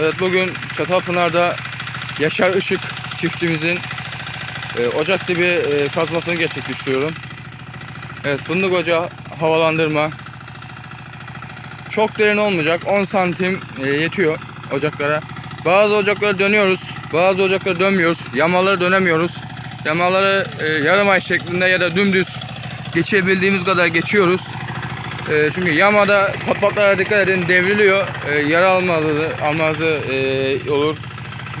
Evet bugün Çatalpınar'da Yaşar Işık çiftçimizin e, ocak dibi e, kazmasını gerçekleştiriyorum. Evet fındık ocağı havalandırma. Çok derin olmayacak 10 santim e, yetiyor ocaklara. Bazı ocakları dönüyoruz bazı ocakları dönmüyoruz. Yamaları dönemiyoruz. Yamaları e, yarım ay şeklinde ya da dümdüz geçebildiğimiz kadar geçiyoruz. E, çünkü yamada patpatlara dikkat edin devriliyor. E, yara almazı, almazı e, olur.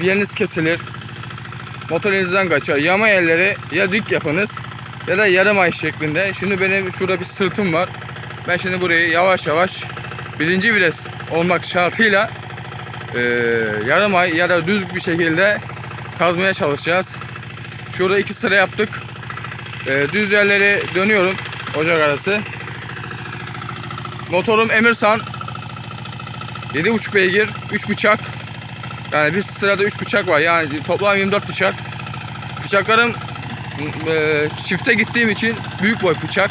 Bir yeriniz kesilir. Motor kaçar. Yama yerleri ya dik yapınız ya da yarım ay şeklinde. Şimdi benim şurada bir sırtım var. Ben şimdi burayı yavaş yavaş birinci vites olmak şartıyla e, yarım ay ya da düz bir şekilde kazmaya çalışacağız. Şurada iki sıra yaptık. E, düz yerleri dönüyorum ocak arası. Motorum Emirsan. 7.5 beygir 3 bıçak. Yani bir sırada 3 bıçak var. Yani toplam 24 bıçak. Bıçaklarım e, çifte gittiğim için büyük boy bıçak.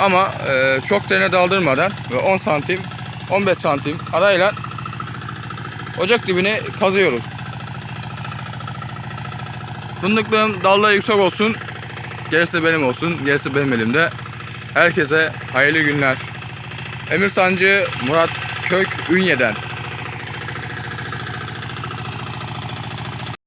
Ama e, çok derine daldırmadan ve 10 santim 15 santim arayla ocak dibine kazıyorum. Fındıklığım dalları yüksek olsun. Gerisi benim olsun gerisi benim elimde. Herkese hayırlı günler Emir Sancı Murat Kök Ünye'den